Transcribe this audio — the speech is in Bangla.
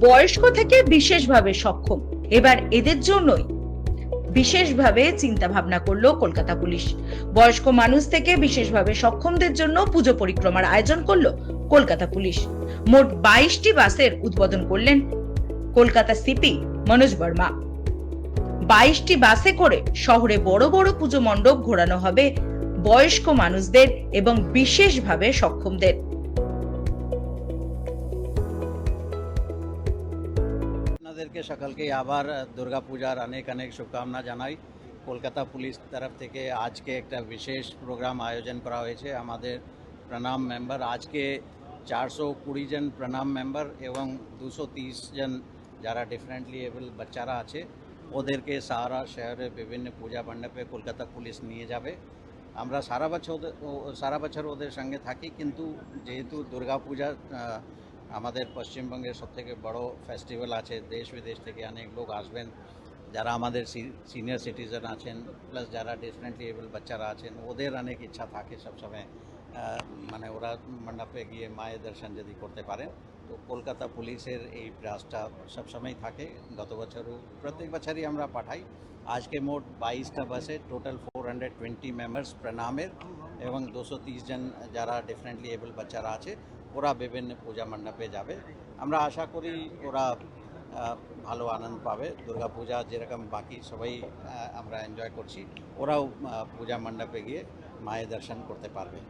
বয়স্ক থেকে বিশেষভাবে সক্ষম। এবার এদের জন্যই বিশেষভাবে চিন্তা ভাবনা করল কলকাতা পুলিশ। বয়স্ক মানুষ থেকে বিশেষভাবে সক্ষমদের জন্য পুজো পরিক্রমার আয়োজন করল কলকাতা পুলিশ। মোট বাইশটি বাসের উদ্বোধন করলেন কলকাতা সিপি মনোজ বর্মা। বাইশটি বাসে করে শহরে বড় বড় পুজো মণ্ডপ ঘোরানো হবে বয়স্ক মানুষদের এবং বিশেষভাবে সক্ষমদের। আপনাদেরকে সকালকে আবার দুর্গা পূজার অনেক অনেক শুভকামনা জানাই। কলকাতা পুলিশ তরফ থেকে আজকে একটা বিশেষ প্রোগ্রাম আয়োজন করা হয়েছে। আমাদের প্রণাম মেম্বার আজকে চারশো কুড়ি জন প্রণাম মেম্বার এবং দুশো তিরিশ জন যারা ডিফারেন্টলি এবল বাচ্চারা আছে ওদেরকে সারা শহরে বিভিন্ন পূজা মণ্ডপে কলকাতা পুলিশ নিয়ে যাবে। আমরা সারা বছর সারা বছর ওদের সঙ্গে থাকি কিন্তু যেহেতু দুর্গা পূজা আহ, আমাদের পশ্চিমবঙ্গের সবথেকে বড় ফেস্টিভ্যাল আছে, দেশ বিদেশ থেকে অনেক লোক আসবেন। যারা আমাদের সিনিয়র সিটিজেন আছেন প্লাস যারা ডিফারেন্টলি এবল বাচ্চারা আছেন, ওদের অনেক ইচ্ছা থাকে সবসময় মানে ওরা মণ্ডপে গিয়ে মায়ের দর্শন যদি করতে পারেন তো কলকাতা পুলিশের এই প্রয়াসটা সবসময় থাকে। গত বছরও প্রত্যেক বছরই আমরা পাঠাই। আজকে মোট বাইশটা বাসে total four hundred twenty members প্রণামের। এবং দুশো জন যারা ডিফারেন্টলি এবল বাচ্চারা আছে, ওরা বিভিন্ন পূজা মণ্ডপে যাবে। আমরা আশা করি ওরা ভালো আনন্দ পাবে। দুর্গা পূজা যেরকম বাকি সবাই আমরা এনজয় করছি, ওরাও পূজা মণ্ডপে গিয়ে মায়ের দর্শন করতে পারবে।